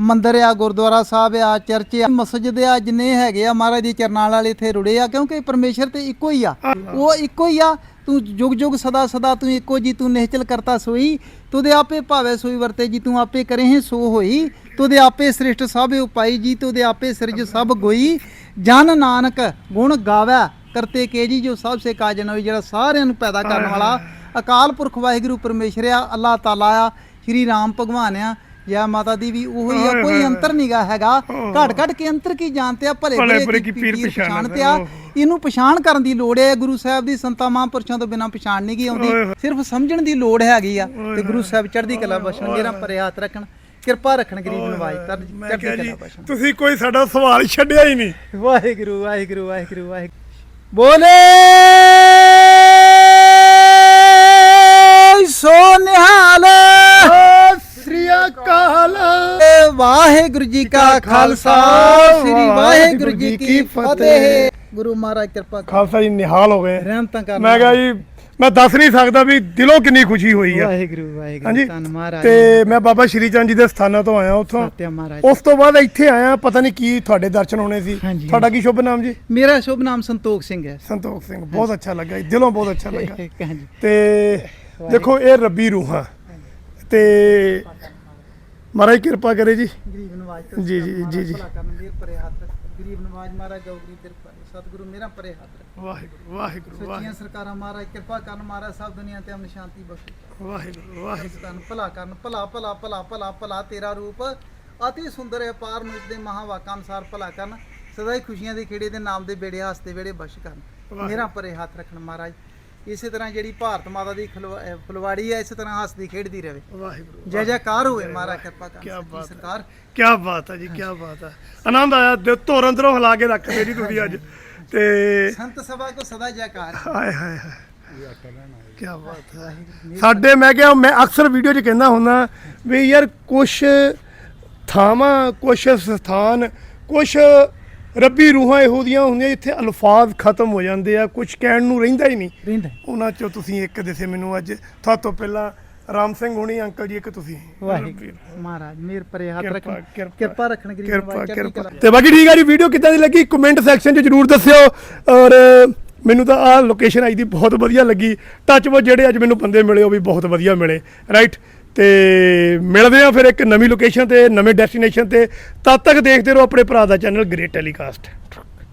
S5: ਮੰਦਿਰ ਆ ਗੁਰਦੁਆਰਾ ਸਾਹਿਬ ਆ ਚਰਚ ਆ ਮਸਜਿਦ ਆ ਜਿੰਨੇ ਹੈਗੇ ਆ ਮਹਾਰਾਜ ਦੇ ਚਰਨਾਂ ਵਾਲੇ ਇੱਥੇ ਰੁੜੇ ਆ ਕਿਉਂਕਿ ਪਰਮੇਸ਼ਰ ਤੇ ਇੱਕੋ ਹੀ ਆ। ਉਹ ਇੱਕੋ ਹੀ ਆ ਤੂੰ ਜੁਗ ਜੁਗ ਸਦਾ ਸਦਾ ਤੂੰ ਇੱਕੋ ਜੀ, ਤੂੰ ਨਿਹਚਲ ਕਰਤਾ ਸੋਈ। ਤੁਦੇ ਆਪੇ ਭਾਵੇ ਸੋਈ ਵਰਤੇ ਜੀ, ਤੂੰ ਆਪੇ ਕਰੇ ਹੈ ਸੋ ਹੋਈ। ਤੁਦੇ ਆਪੇ ਸ੍ਰਿਸ਼ਟ ਸਭ ਉਪਾਈ ਜੀ, ਤੁਦੇ ਆਪੇ ਸਿਰਜ ਸਭ ਗੋਈ। ਜਨ ਨਾਨਕ ਗੁਣ ਗਾਵੇ, ਕਰਤੇ ਕੇ ਜੀ, ਜੋ ਸਭ ਸੇ ਕਾਜਨ ਹੋਈ, ਜਿਹੜਾ ਸਾਰਿਆਂ ਨੂੰ ਪੈਦਾ ਕਰਨ ਵਾਲਾ। ਅਕਾਲ ਪੁਰਖ ਵਾਹਿਗੁਰੂ ਪਰਮੇਸ਼ਰ ਆ ਅੱਲਾਹ ਤਾਲਾ ਆ, ਸ਼੍ਰੀ ਰਾਮ ਭਗਵਾਨ ਆ। ਜੈ ਮਾਤਾ ਦੀ ਵੀ ਉਹੀ ਆ ਕੋਈ ਅੰਤਰ ਨਿਗਾ ਹੈਗਾ। ਘਟ ਘਟ ਕੇ ਅੰਤਰ ਕੀ ਜਾਣਤੇ ਆ ਭਲੇ
S2: ਭਲੇ
S5: ਕੀ
S2: ਪੀਰ ਪਛਾਣਤ
S5: ਆ। ਇਹਨੂੰ ਪਛਾਣ ਕਰਨ ਦੀ ਲੋੜ ਹੈ ਗੁਰੂ ਸਾਹਿਬ ਦੀ ਸੰਤਾਂ ਮਹਾਂਪੁਰਸ਼ਾਂ ਤੋਂ ਬਿਨਾਂ ਪਛਾਣ ਨਹੀਂ ਗਈ ਆਉਂਦੀ ਸਿਰਫ ਸਮਝਣ ਦੀ ਲੋੜ ਹੈਗੀ ਆ ਤੇ ਗੁਰੂ ਸਾਹਿਬ ਚੜ੍ਹਦੀ ਕਲਾ ਬਖਸ਼ਣ ਮੇਰਾ ਪਰੇ ਹੱਥ ਰੱਖਣ ਕਿਰਪਾ ਰੱਖਣ ਗਰੀਬ ਨਵਾਜ ਤਰ ਚੜ੍ਹਦੀ ਕਲਾ ਬਖਸ਼ਣ।
S2: ਤੁਸੀਂ ਕੋਈ ਸਾਡਾ ਸਵਾਲ ਛੱਡਿਆ ਹੀ ਨਹੀਂ।
S5: ਵਾਹਿਗੁਰੂ ਵਾਹਿਗੁਰੂ ਵਾਹਿਗੁਰੂ ਵਾਹਿਗੁਰੂ। ਬੋਲੇ ਸੋ ਨਿਹਾਲ
S2: ਅਕਾਲ
S5: ਵਾਹਿਗੁਰੂ ਜੀ ਕਾ ਖਾਲਸਾ ਸ੍ਰੀ ਵਾਹਿਗੁਰੂ ਜੀ ਕੀ ਫਤਿਹ। ਗੁਰੂ ਮਹਾਰਾਜ ਕਿਰਪਾ ਕਰ।
S2: ਖਾਲਸਾ ਜੀ ਨਿਹਾਲ ਹੋ ਗਏ।
S5: ਰਹਿਮਤਾਂ ਕਰ
S2: ਮੈਂ ਕਿਹਾ ਜੀ ਮੈਂ ਦੱਸ ਨਹੀਂ ਸਕਦਾ ਵੀ ਦਿਲੋਂ ਕਿੰਨੀ ਖੁਸ਼ੀ ਹੋਈ ਆ।
S5: ਵਾਹਿਗੁਰੂ ਵਾਹਿਗੁਰੂ ਧੰਨ ਮਹਾਰਾਜ
S2: ਤੇ ਮੈਂ ਬਾਬਾ ਸ਼੍ਰੀ ਚੰਦ ਜੀ ਦੇ ਸਥਾਨਾਂ ਤੋਂ ਆਇਆ ਉੱਥੋਂ।
S5: ਸਤਿਆ ਮਹਾਰਾਜ
S2: ਉਸ ਤੋਂ ਬਾਅਦ ਇੱਥੇ ਆਇਆ ਪਤਾ ਨਹੀਂ ਕੀ ਤੁਹਾਡੇ ਦਰਸ਼ਨ ਹੋਣੇ ਸੀ।
S5: ਹਾਂਜੀ,
S2: ਤੁਹਾਡਾ ਕੀ ਸ਼ੁਭ ਨਾਮ ਜੀ?
S5: ਮੇਰਾ ਸ਼ੁਭ ਨਾਮ ਸੰਤੋਖ ਸਿੰਘ ਹੈ।
S2: ਸੰਤੋਖ ਸਿੰਘ ਬਹੁਤ ਅੱਛਾ ਲੱਗਾ ਜੀ, ਦਿਲੋਂ ਬਹੁਤ ਅੱਛਾ ਲੱਗਾ।
S5: ਹਾਂਜੀ।
S2: ਤੇ ਦੇਖੋ ਇਹ ਰੱਬੀ ਰੂਹਾਂ। ਤੇ ਮਹਾਰਾਜ ਕਿਰਪਾ ਕਰੇ ਜੀ।
S5: ਗਰੀਬ ਨਵਾਜ
S2: ਜੀ, ਜੀ, ਜੀ, ਜੀ।
S5: ਭਲਾ ਕਰਨ ਵੀਰ ਪਰੇ ਹੱਥ ਗਰੀਬ ਨਵਾਜ ਮਹਾਰਾਜ ਗੌਰੀ ਕਿਰਪਾ ਸਤਿਗੁਰੂ ਮੇਰਾ ਪਰੇ ਹੱਥ
S2: ਵਾਹਿਗੁਰੂ ਵਾਹਿਗੁਰੂ
S5: ਸੱਚੀਆਂ ਸਰਕਾਰਾਂ ਮਹਾਰਾਜ ਕਿਰਪਾ ਕਰਨ ਮਹਾਰਾਜ ਸਭ ਦੁਨੀਆ ਤੇ ਅਮਨ ਸ਼ਾਂਤੀ ਬਖਸ਼ੇ।
S2: ਵਾਹਿਗੁਰੂ ਵਾਹਿਗੁਰੂ।
S5: ਤਨ ਭਲਾ ਕਰਨ ਭਲਾ ਭਲਾ ਭਲਾ ਭਲਾ ਭਲਾ ਤੇਰਾ ਰੂਪ। ਅਤੀ ਸੁੰਦਰ ਹੈ ਪਾਰ ਨੂਪ ਦੇ ਮਹਾਵਾਕਾਂ ਅਨੁਸਾਰ ਭਲਾ ਕਰਨ। ਸਦਾ ਹੀ ਖੁਸ਼ੀਆਂ ਦੇ ਖੇੜੇ ਦੇ ਨਾਮ ਦੇ ਬੇੜੇ ਹੱਸਦੇ ਵੇੜੇ ਬਖਸ਼ ਕਰਨ। ਮੇਰਾ ਪਰੇ ਹੱਥ ਰੱਖਣ ਮਹਾਰਾਜ। ਇਸੇ ਤਰ੍ਹਾਂ ਜਿਹੜੀ ਭਾਰਤ ਮਾਤਾ ਦੀ ਫੁਲਵਾੜੀ ਹੈ ਇਸੇ ਤਰ੍ਹਾਂ ਹੱਸਦੀ ਖੇਡਦੀ ਰਹੇ।
S2: ਵਾਹਿਗੁਰੂ
S5: ਜੈ ਜੈਕਾਰ ਹੋਵੇ ਮਹਾਰਾਜ ਕਿਰਪਾ ਕਰ
S2: ਕਿਆ ਬਾਤ ਹੈ।
S5: ਸਰਕਾਰ।
S2: ਕੀ ਬਾਤ ਹੈ ਜੀ ਕੀ ਬਾਤ ਹੈ। ਆਨੰਦ ਆਇਆ ਦਿਲ ਧੋਰਨ ਅੰਦਰੋਂ ਹਿਲਾ ਕੇ ਰੱਖਦੇ ਜੀ ਤੁਸੀਂ ਅੱਜ। ਤੇ
S5: ਸੰਤ ਸਭਾ ਕੋ ਸਦਾ ਜੈਕਾਰ
S2: ਹਾਏ ਹਾਏ ਹਾਏ। ਕੀ ਬਾਤ ਹੈ। ਸਾਡੇ ਮੈਂ ਕਿਹਾ ਮੈਂ ਅਕਸਰ ਵੀਡੀਓ 'ਚ ਕਹਿੰਦਾ ਹੁੰਦਾ ਵੀ ਯਾਰ ਕੁਛ ਥਾਵਾਂ ਕੁਛ ਸਥਾਨ ਕੁਛ ਰੱਬੀ ਰੂਹਾਂ ਇਹੋ ਦੀਆਂ ਹੁੰਦੀਆਂ ਜਿੱਥੇ ਅਲਫਾਜ਼ ਖਤਮ ਹੋ ਜਾਂਦੇ ਆ ਕੁਛ ਕਹਿਣ ਨੂੰ ਰਹਿੰਦਾ ਹੀ ਨਹੀਂ।
S5: ਰਹਿੰਦਾ
S2: ਉਹਨਾਂ 'ਚੋਂ ਤੁਸੀਂ ਇੱਕ ਦਿਸੇ ਮੈਨੂੰ ਅੱਜ ਤੁਹਾਡੇ ਤੋਂ ਪਹਿਲਾਂ ਰਾਮ ਸਿੰਘ ਹੋਣੀ ਅੰਕਲ ਜੀ ਇੱਕ ਤੁਸੀਂ।
S5: ਵਾਹਿਗੁਰੂ ਮਹਾਰਾਜ ਮੇਰ ਪਰੇ ਹੱਥ
S2: ਕਿਰਪਾ,
S5: ਰੱਖਣ
S2: ਕਿਰਪਾ।
S5: ਕਿਰਪਾ ਰੱਖਣ ਗਰੀਬ
S2: ਕਿਰਪਾ
S5: ਨਵਾਜ ਚੜ੍ਹਦੀ
S2: ਕਿਰਪਾ।
S5: ਕਲਾ।
S2: ਤੇ ਬਾਕੀ ਠੀਕ ਆ ਜੀ ਵੀਡੀਓ ਕਿੱਦਾਂ ਦੀ ਲੱਗੀ? ਕਮੈਂਟ ਸੈਕਸ਼ਨ 'ਚ ਜਰੂਰ ਦੱਸਿਓ। ਔਰ ਮੈਨੂੰ ਤਾਂ ਆਹ ਲੋਕੇਸ਼ਨ ਅੱਜ ਦੀ ਬਹੁਤ ਵਧੀਆ ਲੱਗੀ। ਟੱਚ ਵੋ ਜਿਹੜੇ ਅੱਜ ਮੈਨੂੰ ਬੰਦੇ ਮਿਲੇ ਉਹ ਵੀ ਬਹੁਤ ਵਧੀਆ ਮਿਲੇ। ਰਾਈਟ ਤੇ ਮਿਲਦੇ ਆ ਫਿਰ ਇੱਕ ਨਵੀਂ ਲੋਕੇਸ਼ਨ ਤੇ, ਨਵੇਂ ਡੈਸਟੀਨੇਸ਼ਨ ਤੇ। ਤਦ ਤੱਕ ਦੇਖਦੇ ਰਹੋ ਆਪਣੇ ਭਰਾ ਦਾ ਚੈਨਲ ਗ੍ਰੇਟ ਟੈਲੀਕਾਸਟ